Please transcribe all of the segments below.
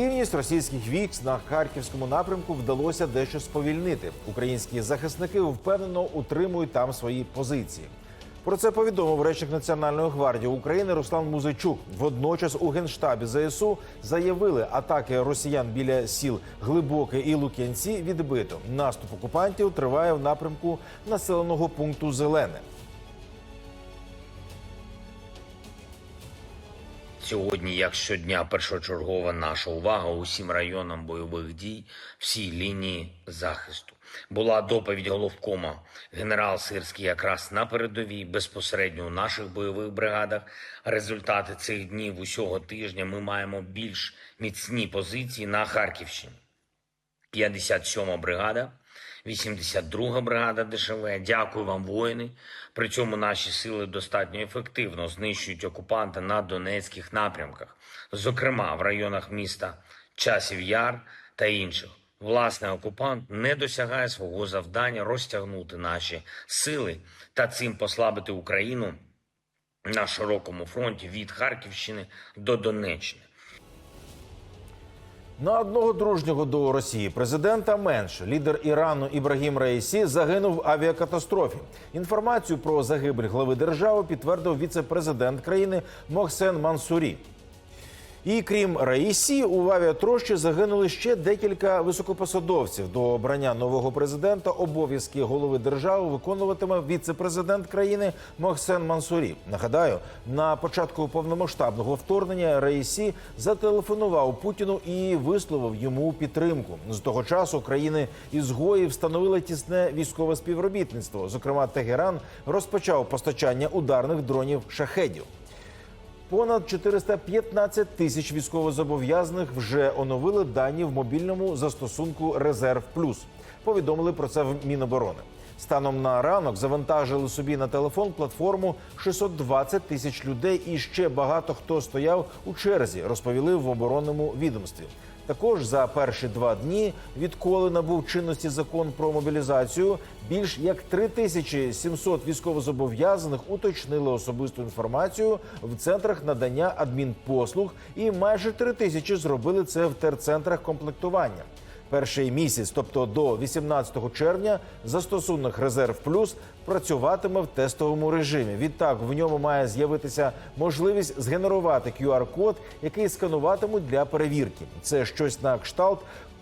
Активність російських військ на харківському напрямку вдалося дещо сповільнити. Українські захисники впевнено утримують там свої позиції. Про це повідомив речник Національної гвардії України Руслан Музичук. Водночас у генштабі ЗСУ заявили, атаки росіян біля сіл Глибоке і Лук'янці відбито. Наступ окупантів триває в напрямку населеного пункту Зелене. Сьогодні, як щодня, першочергова наша увага усім районам бойових дій, всій лінії захисту. Була доповідь головкома. Генерал Сирський якраз на передовій, безпосередньо у наших бойових бригадах. Результати цих днів усього тижня ми маємо більш міцні позиції на Харківщині. 57-ма бригада, 82-га бригада ДШВ. Дякую вам, воїни. При цьому наші сили достатньо ефективно знищують окупанта на донецьких напрямках, зокрема в районах міста Часів Яр та інших. Власне, окупант не досягає свого завдання розтягнути наші сили та цим послабити Україну на широкому фронті від Харківщини до Донеччини. На одного дружнього до Росії президента менше лідер Ірану Ібрагім Раїсі загинув в авіакатастрофі. Інформацію про загибель глави держави підтвердив віце-президент країни Мохсен Мансурі. І крім Раїсі, у авіатрощі загинули ще декілька високопосадовців. До обрання нового президента обов'язки голови держави виконуватиме віце-президент країни Мохсен Мансурі. Нагадаю, на початку повномасштабного вторгнення Раїсі зателефонував Путіну і висловив йому підтримку. З того часу країни ізгої встановили тісне військове співробітництво. Зокрема, Тегеран розпочав постачання ударних дронів шахедів. Понад 415 тисяч військовозобов'язаних вже оновили дані в мобільному застосунку Резерв Плюс. Повідомили про це в Міноборони. Станом на ранок завантажили собі на телефон платформу 620 тисяч людей, і ще багато хто стояв у черзі, розповіли в оборонному відомстві. Також за перші два дні, відколи набув чинності закон про мобілізацію, більш як 3700 військовозобов'язаних уточнили особисту інформацію в центрах надання адмінпослуг, і майже 3 тисячі зробили це в терцентрах комплектування. Перший місяць, тобто до 18 червня, застосунок Резерв Плюс працюватиме в тестовому режимі. Відтак в ньому має з'явитися можливість згенерувати QR-код, який скануватимуть для перевірки. Це щось на кшталт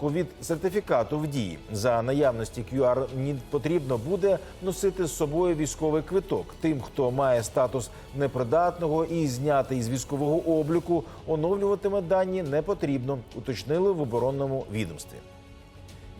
ковід сертифікату в дії. За наявності QR потрібно буде носити з собою військовий квиток. Тим, хто має статус непридатного і знятий із військового обліку, оновлюватиме дані не потрібно. Уточнили в оборонному відомстві.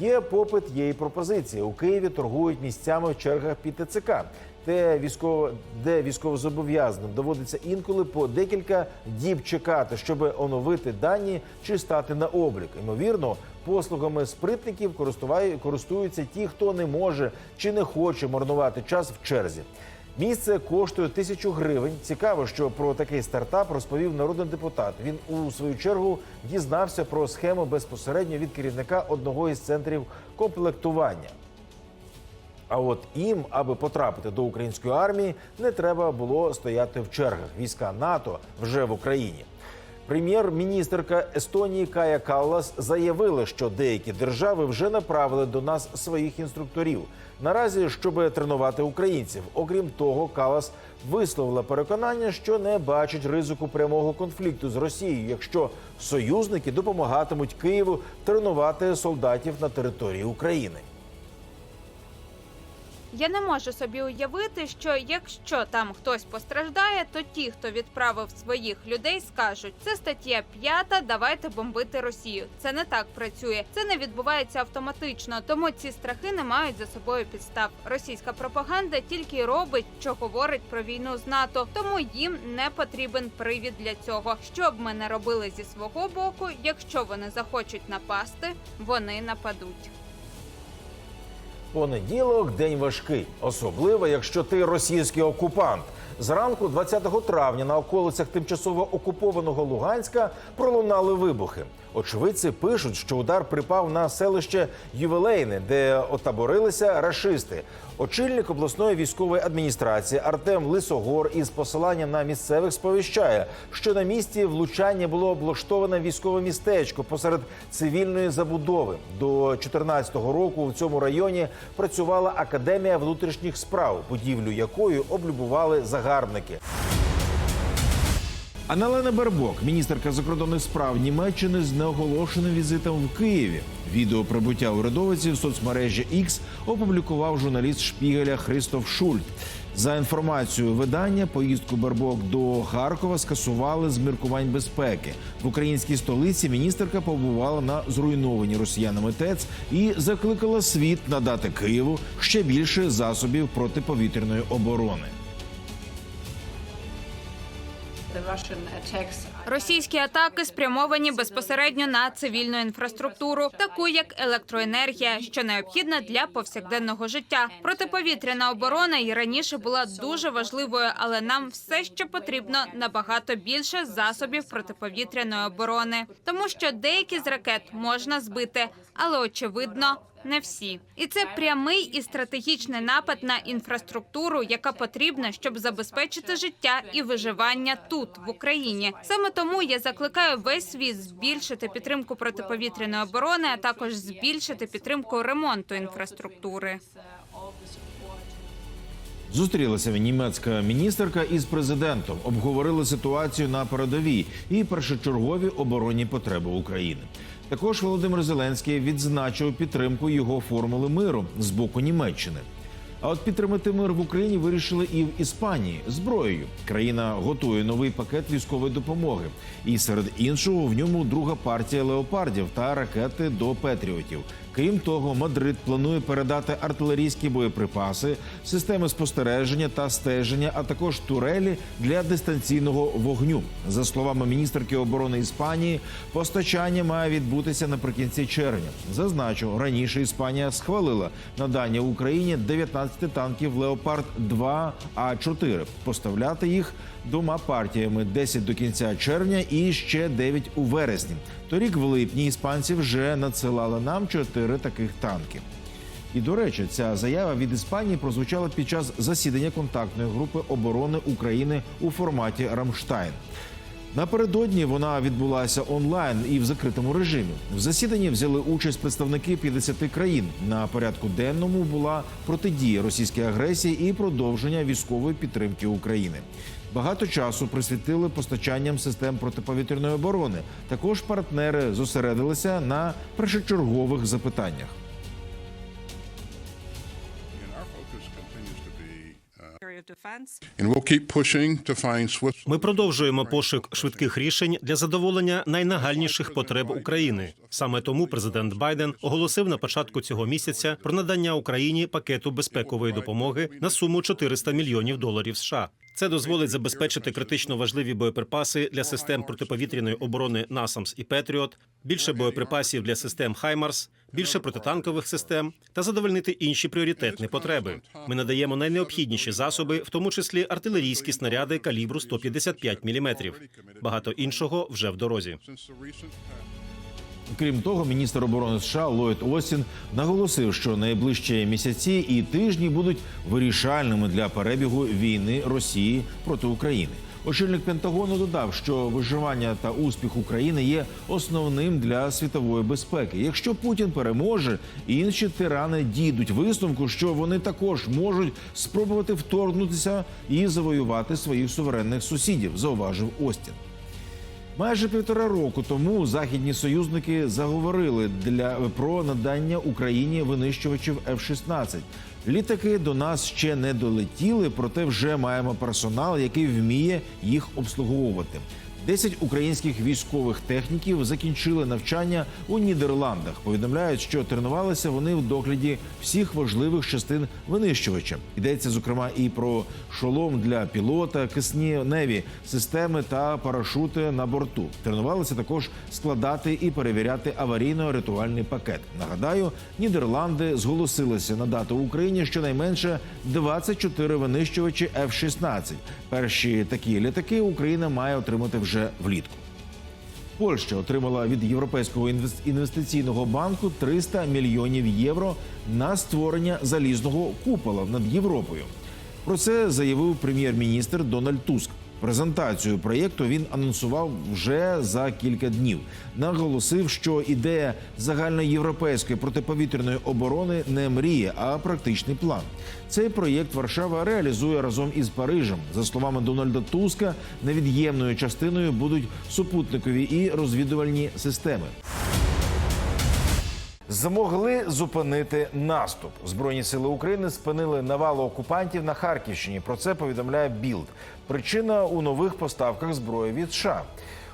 Є попит, є і пропозиції. У Києві торгують місцями в чергах під ТЦК, де військово, де військовозобов'язаним доводиться інколи по декілька діб чекати, щоб оновити дані чи стати на облік. Ймовірно, послугами спритників користуються ті, хто не може чи не хоче марнувати час в черзі. Місце коштує тисячу гривень. Цікаво, що про такий стартап розповів народний депутат. Він у свою чергу дізнався про схему безпосередньо від керівника одного із центрів комплектування. А от їм, аби потрапити до української армії, не треба було стояти в чергах. Війська НАТО вже в Україні. Прем'єр-міністерка Естонії Кая Каллас заявила, що деякі держави вже направили до нас своїх інструкторів. Наразі, щоб тренувати українців. Окрім того, Калас висловила переконання, що не бачить ризику прямого конфлікту з Росією, якщо союзники допомагатимуть Києву тренувати солдатів на території України. Я не можу собі уявити, що якщо там хтось постраждає, то ті, хто відправив своїх людей, скажуть: це стаття п'ята, давайте бомбити Росію. Це не так працює. Це не відбувається автоматично, тому ці страхи не мають за собою підстав. Російська пропаганда тільки робить, що говорить про війну з НАТО, тому їм не потрібен привід для цього. Що б ми не робили зі свого боку, якщо вони захочуть напасти, вони нападуть. Понеділок день важкий, особливо якщо ти російський окупант. Зранку, 20 травня, на околицях тимчасово окупованого Луганська пролунали вибухи. Очевидці пишуть, що удар припав на селище Ювелейне, де отаборилися рашисти. Очільник обласної військової адміністрації Артем Лисогор із посиланням на місцевих сповіщає, що на місці влучання було облаштоване військове містечко посеред цивільної забудови. До 2014 року в цьому районі працювала академія внутрішніх справ, будівлю якої облюбували загарбники. Аналена Бербок, міністерка закордонних справ Німеччини, з неоголошеним візитом в Києві. Відео прибуття урядовиці в соцмережі X опублікував журналіст Шпігеля Христоф Шульт. За інформацією видання, поїздку Бербок до Харкова скасували з міркувань безпеки. В українській столиці міністерка побувала на зруйновані росіянами ТЕЦ і закликала світ надати Києву ще більше засобів протиповітряної оборони. Російські атаки спрямовані безпосередньо на цивільну інфраструктуру, таку як електроенергія, що необхідна для повсякденного життя. Протиповітряна оборона і раніше була дуже важливою, але нам все ще потрібно набагато більше засобів протиповітряної оборони, тому що деякі з ракет можна збити, але очевидно. Не всі, і це прямий і стратегічний напад на інфраструктуру, яка потрібна, щоб забезпечити життя і виживання тут в Україні. Саме тому я закликаю весь світ збільшити підтримку протиповітряної оборони, а також збільшити підтримку ремонту інфраструктури. Зустрілася німецька міністерка із президентом, обговорили ситуацію на передовій і першочергові оборонні потреби України. Також Володимир Зеленський відзначив підтримку його формули миру з боку Німеччини. А от підтримати мир в Україні вирішили і в Іспанії зброєю. Країна готує новий пакет військової допомоги, і серед іншого в ньому друга партія леопардів та ракети до Петріотів. Крім того, Мадрид планує передати артилерійські боєприпаси, системи спостереження та стеження, а також турелі для дистанційного вогню. За словами міністерки оборони Іспанії, постачання має відбутися наприкінці червня. Зазначу, раніше Іспанія схвалила надання Україні 19 танків Леопард 2 А 4 Поставляти їх двома партіями: 10 до кінця червня і ще 9 у вересні. Торік в липні іспанці вже надсилали нам 4 таких танки. І до речі, ця заява від Іспанії прозвучала під час засідання контактної групи оборони України у форматі Рамштайн. Напередодні вона відбулася онлайн і в закритому режимі. В засіданні взяли участь представники 50 країн. На порядку денному була протидія російській агресії і продовження військової підтримки України. Багато часу присвятили постачанням систем протиповітряної оборони. Також партнери зосередилися на першочергових запитаннях. Ми продовжуємо пошук швидких рішень для задоволення найнагальніших потреб України. Саме тому президент Байден оголосив на початку цього місяця про надання Україні пакету безпекової допомоги на суму 400 мільйонів доларів США. Це дозволить забезпечити критично важливі боєприпаси для систем протиповітряної оборони «Насамс» і Петріот, більше боєприпасів для систем Хаймарс, більше протитанкових систем та задовольнити інші пріоритетні потреби. Ми надаємо найнеобхідніші засоби, в тому числі артилерійські снаряди калібру 155 мм. Багато іншого вже в дорозі. Крім того, міністр оборони США Ллойд Остін наголосив, що найближчі місяці і тижні будуть вирішальними для перебігу війни Росії проти України. Очільник Пентагону додав, що виживання та успіх України є основним для світової безпеки. Якщо Путін переможе, інші тирани дійдуть висновку, що вони також можуть спробувати вторгнутися і завоювати своїх суверенних сусідів, зауважив Остін. Майже півтора року тому західні союзники заговорили для про надання Україні винищувачів F-16. Літаки до нас ще не долетіли, проте вже маємо персонал, який вміє їх обслуговувати. Десять українських військових техніків закінчили навчання у Нідерландах. Повідомляють, що тренувалися вони в догляді всіх важливих частин винищувача. Йдеться зокрема і про шолом для пілота, кисневі системи та парашути на борту. Тренувалися також складати і перевіряти аварійно-рятувальний пакет. Нагадаю, Нідерланди зголосилися надати Україні щонайменше 24 винищувачі F-16. Перші такі літаки Україна має отримати вже влітку. Польща отримала від Європейського інвестиційного банку 300 мільйонів євро на створення залізного купола над Європою. Про це заявив прем'єр-міністр Дональд Туск. Презентацію проєкту він анонсував вже за кілька днів. Наголосив, що ідея загальноєвропейської протиповітряної оборони не мрія, а практичний план. Цей проєкт Варшава реалізує разом із Парижем. За словами Дональда Туска, невід'ємною частиною будуть супутникові і розвідувальні системи. Змогли зупинити наступ. Збройні сили України спинили навалу окупантів на Харківщині. Про це повідомляє Білд. Причина у нових поставках зброї від США.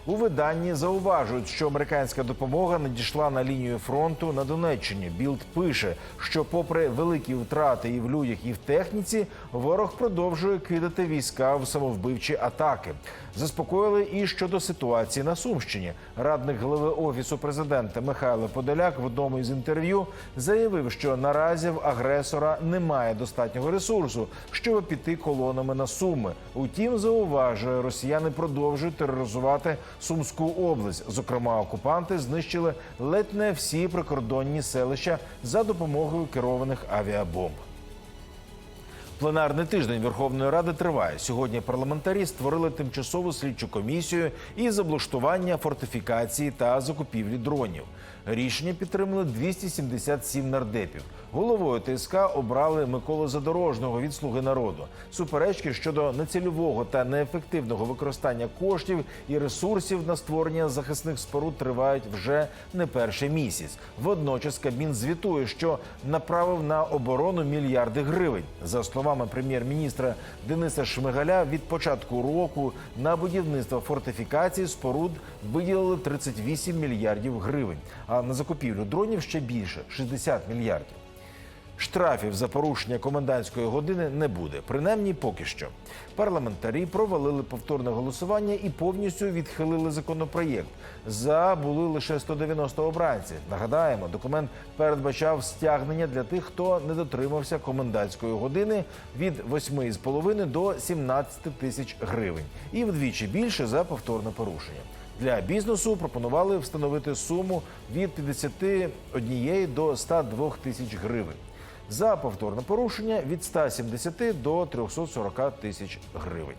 У виданні зауважують, що американська допомога надійшла на лінію фронту на Донеччині. Білд пише, що, попри великі втрати і в людях, і в техніці, ворог продовжує кидати війська в самовбивчі атаки. Заспокоїли і щодо ситуації на Сумщині. Радник голови офісу президента Михайло Подоляк в одному із інтерв'ю заявив, що наразі в агресора немає достатнього ресурсу, щоб піти колонами на суми. Утім, зауважує, росіяни продовжують тероризувати Сумську область. Зокрема, окупанти знищили ледь не всі прикордонні селища за допомогою керованих авіабомб. Пленарний тиждень Верховної Ради триває. Сьогодні парламентарі створили тимчасову слідчу комісію із облаштування фортифікації та закупівлі дронів. Рішення підтримали 277 нардепів. Головою ТСК обрали Миколу Задорожного від Слуги народу. Суперечки щодо нецільового та неефективного використання коштів і ресурсів на створення захисних споруд тривають вже не перший місяць. Водночас Кабмін звітує, що направив на оборону мільярди гривень. За словами прем'єр-міністра Дениса Шмигаля, від початку року на будівництво фортифікації споруд виділили 38 мільярдів гривень, а на закупівлю дронів ще більше 60 мільярдів. Штрафів за порушення комендантської години не буде, принаймні поки що. Парламентарі провалили повторне голосування і повністю відхилили законопроєкт. За були лише 190 обранців. Нагадаємо, документ передбачав стягнення для тих, хто не дотримався комендантської години від 8,5 до 17 тисяч гривень, і вдвічі більше за повторне порушення. Для бізнесу пропонували встановити суму від 51 до 102 тисяч гривень. За повторне порушення від 170 до 340 тисяч гривень.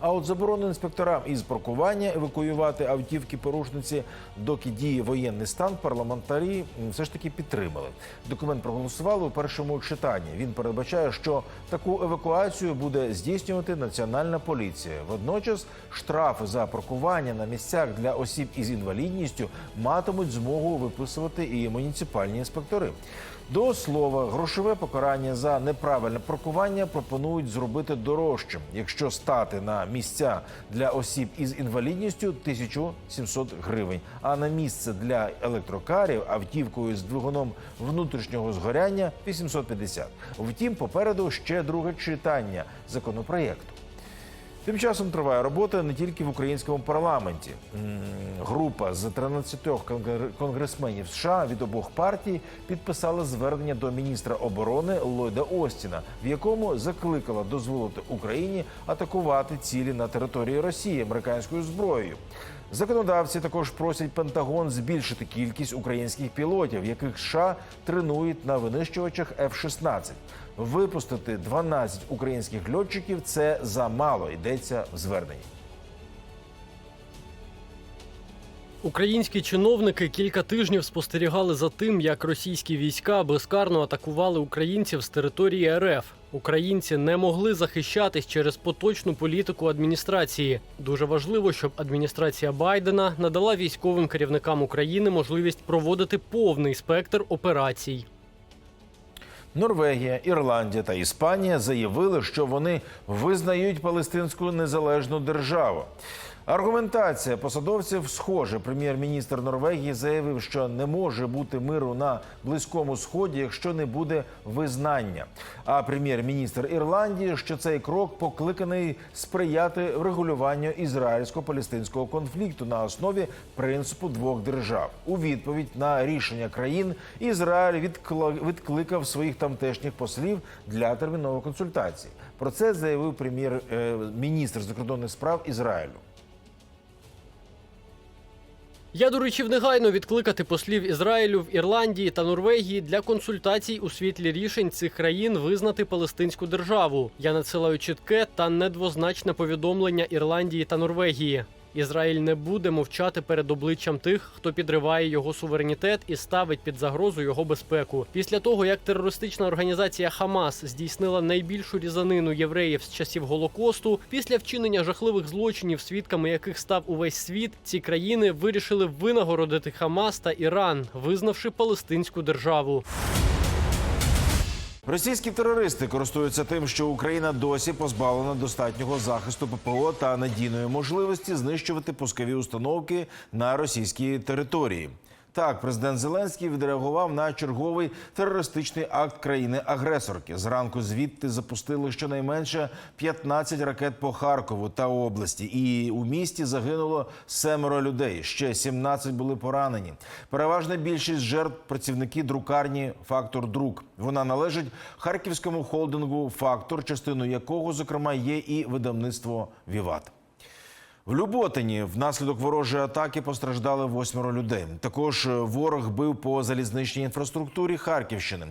А от заборону інспекторам із паркування евакуювати автівки порушниці, доки діє воєнний стан, парламентарі все ж таки підтримали. Документ проголосували у першому читанні. Він передбачає, що таку евакуацію буде здійснювати національна поліція. Водночас штрафи за паркування на місцях для осіб із інвалідністю матимуть змогу виписувати і муніципальні інспектори. До слова, грошове покарання за неправильне паркування пропонують зробити дорожчим, якщо стати на місця для осіб із інвалідністю 1700 гривень, а на місце для електрокарів автівкою з двигуном внутрішнього згоряння 850. Втім, попереду ще друге читання законопроєкту. Тим часом триває робота не тільки в українському парламенті. Група з 13 конгресменів США від обох партій підписала звернення до міністра оборони Ллойда Остіна, в якому закликала дозволити Україні атакувати цілі на території Росії американською зброєю. Законодавці також просять Пентагон збільшити кількість українських пілотів, яких США тренують на винищувачах F-16. Випустити 12 українських льотчиків це замало. Йдеться в зверненні. Українські чиновники кілька тижнів спостерігали за тим, як російські війська безкарно атакували українців з території РФ. Українці не могли захищатись через поточну політику адміністрації. Дуже важливо, щоб адміністрація Байдена надала військовим керівникам України можливість проводити повний спектр операцій. Норвегія, Ірландія та Іспанія заявили, що вони визнають палестинську незалежну державу. Аргументація посадовців схожа. Прем'єр-міністр Норвегії заявив, що не може бути миру на близькому сході, якщо не буде визнання. А прем'єр-міністр Ірландії, що цей крок покликаний сприяти врегулюванню ізраїльсько-палестинського конфлікту на основі принципу двох держав. У відповідь на рішення країн Ізраїль відкликав своїх тамтешніх послів для термінової консультації. Про це заявив прем'єр-міністр закордонних справ Ізраїлю. Я доручив негайно відкликати послів Ізраїлю в Ірландії та Норвегії для консультацій у світлі рішень цих країн визнати палестинську державу. Я надсилаю чітке та недвозначне повідомлення Ірландії та Норвегії. Ізраїль не буде мовчати перед обличчям тих, хто підриває його суверенітет і ставить під загрозу його безпеку. Після того, як терористична організація Хамас здійснила найбільшу різанину євреїв з часів Голокосту, після вчинення жахливих злочинів, свідками яких став увесь світ, ці країни вирішили винагородити Хамас та Іран, визнавши палестинську державу. Російські терористи користуються тим, що Україна досі позбавлена достатнього захисту ППО та надійної можливості знищувати пускові установки на російській території. Так, президент Зеленський відреагував на черговий терористичний акт країни-агресорки. Зранку звідти запустили щонайменше 15 ракет по Харкову та області, і у місті загинуло семеро людей. Ще 17 були поранені. Переважна більшість жертв працівники друкарні Фактор Друк. Вона належить харківському холдингу Фактор, частиною якого, зокрема, є і видавництво Віват. В Люботині внаслідок ворожої атаки постраждали восьмеро людей. Також е, ворог бив по залізничній інфраструктурі Харківщини.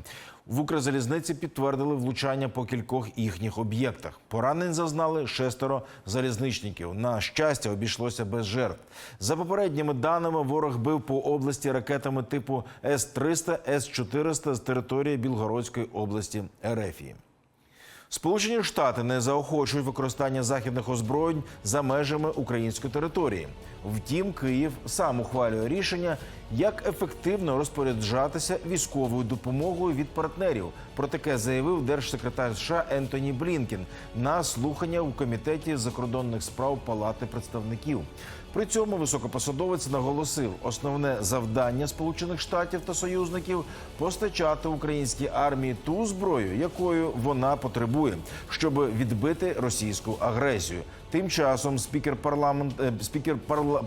В Укрзалізниці підтвердили влучання по кількох їхніх об'єктах. Поранень зазнали шестеро залізничників. На щастя, обійшлося без жертв. За попередніми даними, ворог бив по області ракетами типу С-300, С-400 з території Білгородської області Ерефії. Сполучені Штати не заохочують використання західних озброєнь за межами української території. Втім, Київ сам ухвалює рішення, як ефективно розпоряджатися військовою допомогою від партнерів. Про таке заявив держсекретар США Ентоні Блінкен на слухання у комітеті закордонних справ Палати представників. При цьому високопосадовець наголосив, основне завдання Сполучених Штатів та союзників постачати українській армії ту зброю, якою вона потребує, щоб відбити російську агресію. Тим часом спікер парламент е, спікер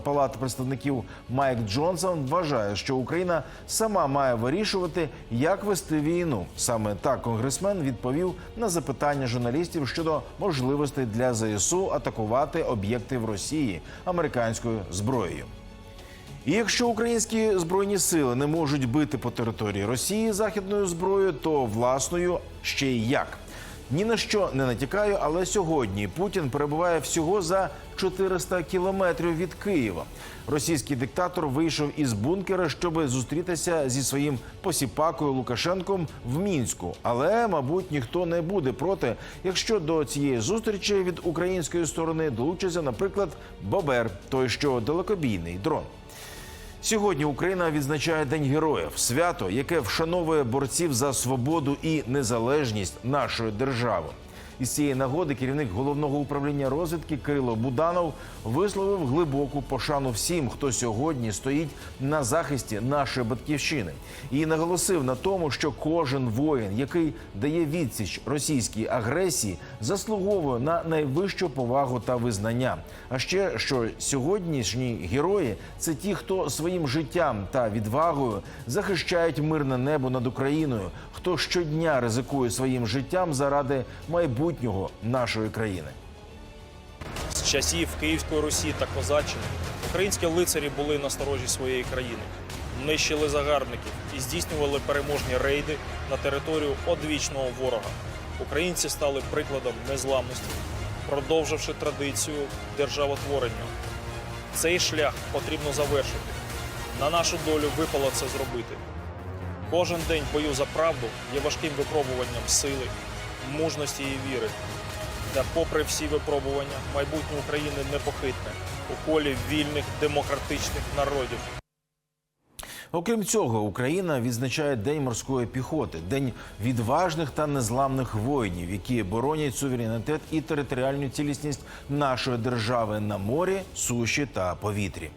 Палати представників Майк Джонсон вважає, що Україна сама має вирішувати, як вести війну. Саме так конгресмен відповів на запитання журналістів щодо можливостей для ЗСУ атакувати об'єкти в Росії американською зброєю. І якщо українські збройні сили не можуть бити по території Росії західною зброєю, то власною ще й як. Ні на що не натякаю, але сьогодні Путін перебуває всього за 400 кілометрів від Києва. Російський диктатор вийшов із бункера, щоб зустрітися зі своїм посіпакою Лукашенком в мінську. Але, мабуть, ніхто не буде проти, якщо до цієї зустрічі від української сторони долучиться, наприклад, Бобер, той що далекобійний дрон. Сьогодні Україна відзначає День героїв, свято, яке вшановує борців за свободу і незалежність нашої держави. Із цієї нагоди керівник головного управління розвідки Кирило Буданов висловив глибоку пошану всім, хто сьогодні стоїть на захисті нашої батьківщини, і наголосив на тому, що кожен воїн, який дає відсіч російській агресії, заслуговує на найвищу повагу та визнання. А ще що сьогоднішні герої це ті, хто своїм життям та відвагою захищають мирне небо над Україною, хто щодня ризикує своїм життям заради майбутнього нашої країни. З часів Київської Русі та Козаччини українські лицарі були на сторожі своєї країни, нищили загарбників і здійснювали переможні рейди на територію одвічного ворога. Українці стали прикладом незламності, продовживши традицію державотворення. Цей шлях потрібно завершити. На нашу долю випало це зробити. Кожен день бою за правду є важким випробуванням сили, мужності і віри. Та попри всі випробування, майбутнє України непохитне у колі вільних демократичних народів. Окрім цього, Україна відзначає День морської піхоти, день відважних та незламних воїнів, які боронять суверенітет і територіальну цілісність нашої держави на морі, суші та повітрі.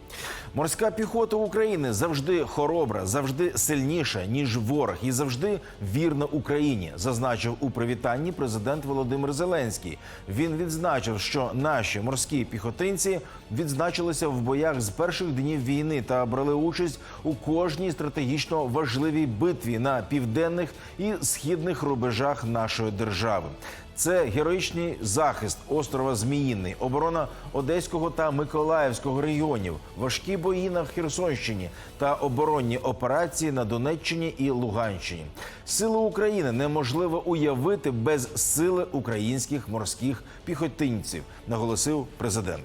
Морська піхота України завжди хоробра, завжди сильніша ніж ворог і завжди вірна Україні, зазначив у привітанні президент Володимир Зеленський. Він відзначив, що наші морські піхотинці відзначилися в боях з перших днів війни та брали участь у кожній стратегічно важливій битві на південних і східних рубежах нашої держави. Це героїчний захист острова Зміїний, оборона Одеського та Миколаївського регіонів, важкі бої на Херсонщині та оборонні операції на Донеччині і Луганщині. Силу України неможливо уявити без сили українських морських піхотинців, наголосив президент.